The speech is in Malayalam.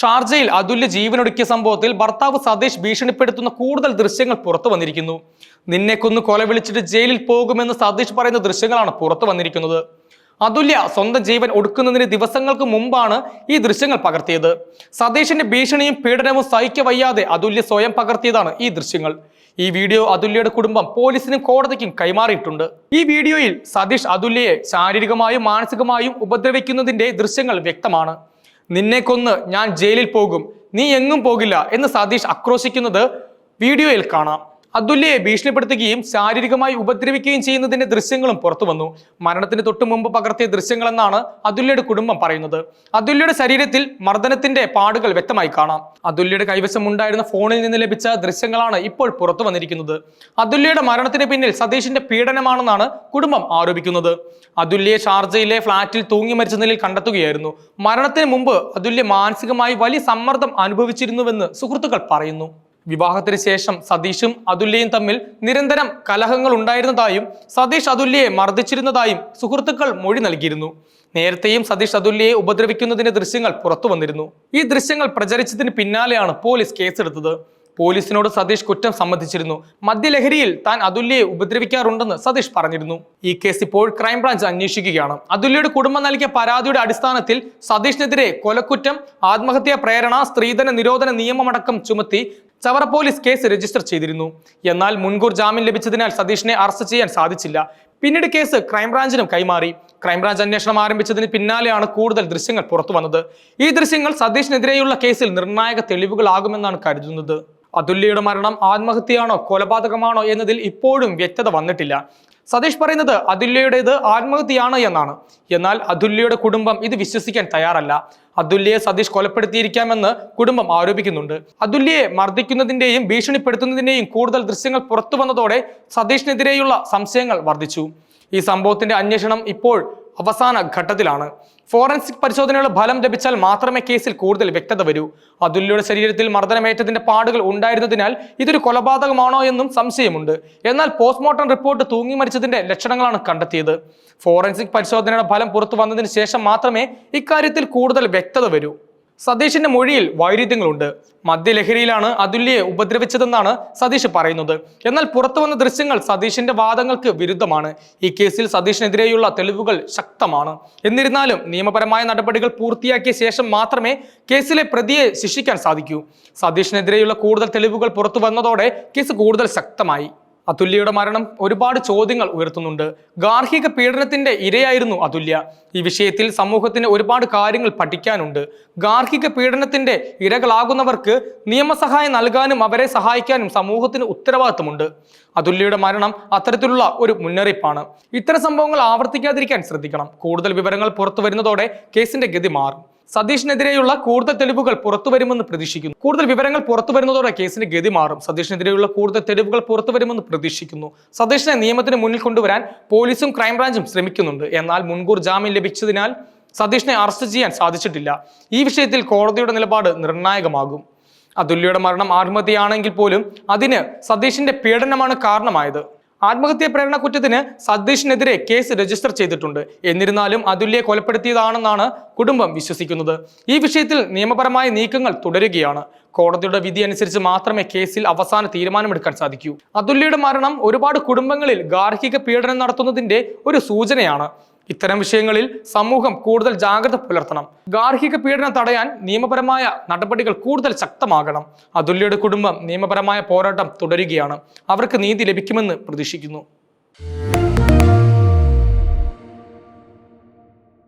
ഷാർജയിൽ അതുല്യ ജീവനൊടുക്കിയ സംഭവത്തിൽ ഭർത്താവ് സതീഷ് ഭീഷണിപ്പെടുത്തുന്ന കൂടുതൽ ദൃശ്യങ്ങൾ പുറത്തു വന്നിരിക്കുന്നു. നിന്നെ കൊന്ന് കൊല വിളിച്ചിട്ട് ജയിലിൽ പോകുമെന്ന് സതീഷ് പറയുന്ന ദൃശ്യങ്ങളാണ് പുറത്തു വന്നിരിക്കുന്നത്. അതുല്യ സ്വന്തം ജീവൻ ഒടുക്കുന്നതിന് ദിവസങ്ങൾക്ക് മുമ്പാണ് ഈ ദൃശ്യങ്ങൾ പകർത്തിയത്. സതീഷിന്റെ ഭീഷണിയും പീഡനവും സഹിക്ക വയ്യാതെ അതുല്യ സ്വയം പകർത്തിയതാണ് ഈ ദൃശ്യങ്ങൾ. ഈ വീഡിയോ അതുല്യയുടെ കുടുംബം പോലീസിനും കോടതിക്കും കൈമാറിയിട്ടുണ്ട്. ഈ വീഡിയോയിൽ സതീഷ് അതുല്യയെ ശാരീരികമായും മാനസികമായും ഉപദ്രവിക്കുന്നതിന്റെ ദൃശ്യങ്ങൾ വ്യക്തമാണ്. നിന്നെ കൊന്ന് ഞാൻ ജയിലിൽ പോകും. നീ എങ്ങും പോകില്ല എന്ന് സതീഷ് ആക്രോശിക്കുന്നത് വീഡിയോയിൽ കാണാം. അതുല്യയെ ഭീഷണിപ്പെടുത്തുകയും ശാരീരികമായി ഉപദ്രവിക്കുകയും ചെയ്യുന്നതിന്റെ ദൃശ്യങ്ങളും പുറത്തു വന്നു. മരണത്തിന് തൊട്ടു മുമ്പ് പകർത്തിയ ദൃശ്യങ്ങളെന്നാണ് അതുല്യയുടെ കുടുംബം പറയുന്നത്. അതുല്യയുടെ ശരീരത്തിൽ മർദ്ദനത്തിന്റെ പാടുകൾ വ്യക്തമായി കാണാം. അതുല്യയുടെ കൈവശം ഉണ്ടായിരുന്ന ഫോണിൽ നിന്ന് ലഭിച്ച ദൃശ്യങ്ങളാണ് ഇപ്പോൾ പുറത്തു വന്നിരിക്കുന്നത്. അതുല്യയുടെ മരണത്തിന് പിന്നിൽ സതീഷിന്റെ പീഡനമാണെന്നാണ് കുടുംബം ആരോപിക്കുന്നത്. അതുല്യെ ഷാർജയിലെ ഫ്ളാറ്റിൽ തൂങ്ങി മരിച്ച നിലയിൽ കണ്ടെത്തുകയായിരുന്നു. മരണത്തിന് മുമ്പ് അതുല്യ മാനസികമായി വലിയ സമ്മർദ്ദം അനുഭവിച്ചിരുന്നുവെന്ന് സുഹൃത്തുക്കൾ പറയുന്നു. വിവാഹത്തിന് ശേഷം സതീഷും അതുല്യയും തമ്മിൽ നിരന്തരം കലഹങ്ങൾ ഉണ്ടായിരുന്നതായും സതീഷ് അതുല്യയെ മർദ്ദിച്ചിരുന്നതായും സുഹൃത്തുക്കൾ മൊഴി നൽകിയിരുന്നു. നേരത്തെയും സതീഷ് അതുല്യയെ ഉപദ്രവിക്കുന്നതിന്റെ ദൃശ്യങ്ങൾ പുറത്തു വന്നിരുന്നു. ഈ ദൃശ്യങ്ങൾ പ്രചരിച്ചതിന് പിന്നാലെയാണ് പോലീസ് കേസെടുത്തത്. പോലീസിനോട് സതീഷ് കുറ്റം സമ്മതിച്ചിരുന്നു. മദ്യലഹരിയിൽ താൻ അതുല്യയെ ഉപദ്രവിക്കാറുണ്ടെന്ന് സതീഷ് പറഞ്ഞിരുന്നു. ഈ കേസ് ഇപ്പോൾ ക്രൈംബ്രാഞ്ച് അന്വേഷിക്കുകയാണ്. അതുല്യയുടെ കുടുംബം നൽകിയ പരാതിയുടെ അടിസ്ഥാനത്തിൽ സതീഷിനെതിരെ കൊലക്കുറ്റം ആത്മഹത്യാ പ്രേരണ സ്ത്രീധന നിരോധന നിയമമടക്കം ചുമത്തി ചവറ പോലീസ് കേസ് രജിസ്റ്റർ ചെയ്തിരുന്നു. എന്നാൽ മുൻകൂർ ജാമ്യം ലഭിച്ചതിനാൽ സതീഷിനെ അറസ്റ്റ് ചെയ്യാൻ സാധിച്ചില്ല. പിന്നീട് കേസ് ക്രൈംബ്രാഞ്ചിനും കൈമാറി. ക്രൈംബ്രാഞ്ച് അന്വേഷണം ആരംഭിച്ചതിന് പിന്നാലെയാണ് കൂടുതൽ ദൃശ്യങ്ങൾ പുറത്തു വന്നത്. ഈ ദൃശ്യങ്ങൾ സതീഷിനെതിരെയുള്ള കേസിൽ നിർണായക തെളിവുകളാകുമെന്നാണ് കരുതുന്നത്. അതുല്യയുടെ മരണം ആത്മഹത്യയാണോ കൊലപാതകമാണോ എന്നതിൽ ഇപ്പോഴും വ്യക്തത വന്നിട്ടില്ല. സതീഷ് പറയുന്നത് അതുല്യയുടേത് ആത്മഹത്യയാണ് എന്നാണ്. എന്നാൽ അതുല്യയുടെ കുടുംബം ഇത് വിശ്വസിക്കാൻ തയ്യാറല്ല. അതുല്യയെ സതീഷ് കൊലപ്പെടുത്തിയിരിക്കാമെന്ന് കുടുംബം ആരോപിക്കുന്നുണ്ട്. അതുല്യയെ മർദ്ദിക്കുന്നതിന്റെയും ഭീഷണിപ്പെടുത്തുന്നതിന്റെയും കൂടുതൽ ദൃശ്യങ്ങൾ പുറത്തു വന്നതോടെ സതീഷിനെതിരെയുള്ള സംശയങ്ങൾ വർദ്ധിച്ചു. ഈ സംഭവത്തിന്റെ അന്വേഷണം ഇപ്പോൾ അവസാന ഘട്ടത്തിലാണ്. ഫോറൻസിക് പരിശോധനയുടെ ഫലം ലഭിച്ചാൽ മാത്രമേ കേസിൽ കൂടുതൽ വ്യക്തത വരൂ. അതുല്യയുടെ ശരീരത്തിൽ മർദ്ദനമേറ്റതിന്റെ പാടുകൾ ഉണ്ടായിരുന്നതിനാൽ ഇതൊരു കൊലപാതകമാണോ എന്നും സംശയമുണ്ട്. എന്നാൽ പോസ്റ്റ്മോർട്ടം റിപ്പോർട്ട് തൂങ്ങി മരിച്ചതിന്റെ ലക്ഷണങ്ങളാണ് കണ്ടെത്തിയത്. ഫോറൻസിക് പരിശോധനയുടെ ഫലം പുറത്തു വന്നതിന് ശേഷം മാത്രമേ ഇക്കാര്യത്തിൽ കൂടുതൽ വ്യക്തത വരൂ. സതീഷിന്റെ മൊഴിയിൽ വൈരുദ്ധ്യങ്ങളുണ്ട്. മദ്യലഹരിയിലാണ് അതുല്യയെ ഉപദ്രവിച്ചതെന്നാണ് സതീഷ് പറയുന്നത്. എന്നാൽ പുറത്തു വന്ന ദൃശ്യങ്ങൾ സതീഷിന്റെ വാദങ്ങൾക്ക് വിരുദ്ധമാണ്. ഈ കേസിൽ സതീഷിനെതിരെയുള്ള തെളിവുകൾ ശക്തമാണ്. എന്നിരുന്നാലും നിയമപരമായ നടപടികൾ പൂർത്തിയാക്കിയ ശേഷം മാത്രമേ കേസിലെ പ്രതിയെ ശിക്ഷിക്കാൻ സാധിക്കൂ. സതീഷിനെതിരെയുള്ള കൂടുതൽ തെളിവുകൾ പുറത്തു വന്നതോടെ കേസ് കൂടുതൽ ശക്തമായി. അതുല്യയുടെ മരണം ഒരുപാട് ചോദ്യങ്ങൾ ഉയർത്തുന്നുണ്ട്. ഗാർഹിക പീഡനത്തിന്റെ ഇരയായിരുന്നു അതുല്യ. ഈ വിഷയത്തിൽ സമൂഹത്തിന് ഒരുപാട് കാര്യങ്ങൾ പഠിക്കാനുണ്ട്. ഗാർഹിക പീഡനത്തിന്റെ ഇരകളാകുന്നവർക്ക് നിയമസഹായം നൽകാനും അവരെ സഹായിക്കാനും സമൂഹത്തിന് ഉത്തരവാദിത്തമുണ്ട്. അതുല്യയുടെ മരണം അത്തരത്തിലുള്ള ഒരു മുന്നറിയിപ്പാണ്. ഇത്തരം സംഭവങ്ങൾ ആവർത്തിക്കാതിരിക്കാൻ ശ്രദ്ധിക്കണം. കൂടുതൽ വിവരങ്ങൾ പുറത്തു വരുന്നതോടെ കേസിന്റെ ഗതി മാറും. സതീഷിനെതിരെയുള്ള കൂടുതൽ തെളിവുകൾ പുറത്തു വരുമെന്ന് പ്രതീക്ഷിക്കുന്നു. കൂടുതൽ വിവരങ്ങൾ പുറത്തു വരുന്നതോടെ കേസിന് ഗതി മാറും. സതീഷിനെതിരെയുള്ള കൂടുതൽ തെളിവുകൾ പുറത്തു വരുമെന്ന് പ്രതീക്ഷിക്കുന്നു. സതീഷിനെ നിയമത്തിന് മുന്നിൽ കൊണ്ടുവരാൻ പോലീസും ക്രൈംബ്രാഞ്ചും ശ്രമിക്കുന്നുണ്ട്. എന്നാൽ മുൻകൂർ ജാമ്യം ലഭിച്ചതിനാൽ സതീഷിനെ അറസ്റ്റ് ചെയ്യാൻ സാധിച്ചിട്ടില്ല. ഈ വിഷയത്തിൽ കോടതിയുടെ നിലപാട് നിർണായകമാകും. അതുല്യയുടെ മരണം ആത്മഹത്യയാണെങ്കിൽ പോലും അതിന് സതീഷിന്റെ പീഡനമാണ് കാരണമായത്. ആത്മഹത്യാ പ്രേരണ കുറ്റത്തിന് സതീഷിനെതിരെ കേസ് രജിസ്റ്റർ ചെയ്തിട്ടുണ്ട്. എന്നിരുന്നാലും അതുല്യെ കൊലപ്പെടുത്തിയതാണെന്നാണ് കുടുംബം വിശ്വസിക്കുന്നത്. ഈ വിഷയത്തിൽ നിയമപരമായ നീക്കങ്ങൾ തുടരുകയാണ്. കോടതിയുടെ വിധി അനുസരിച്ച് മാത്രമേ കേസിൽ അവസാന തീരുമാനമെടുക്കാൻ സാധിക്കൂ. അതുല്യയുടെ മരണം ഒരുപാട് കുടുംബങ്ങളിൽ ഗാർഹിക പീഡനം നടത്തുന്നതിന്റെ ഒരു സൂചനയാണ്. ഇത്തരം വിഷയങ്ങളിൽ സമൂഹം കൂടുതൽ ജാഗ്രത പുലർത്തണം. ഗാർഹിക പീഡനം തടയാൻ നിയമപരമായ നടപടികൾ കൂടുതൽ ശക്തമാകണം. അതുല്യയുടെ കുടുംബം നിയമപരമായ പോരാട്ടം തുടരുകയാണ്. അവർക്ക് നീതി ലഭിക്കുമെന്ന് പ്രതീക്ഷിക്കുന്നു.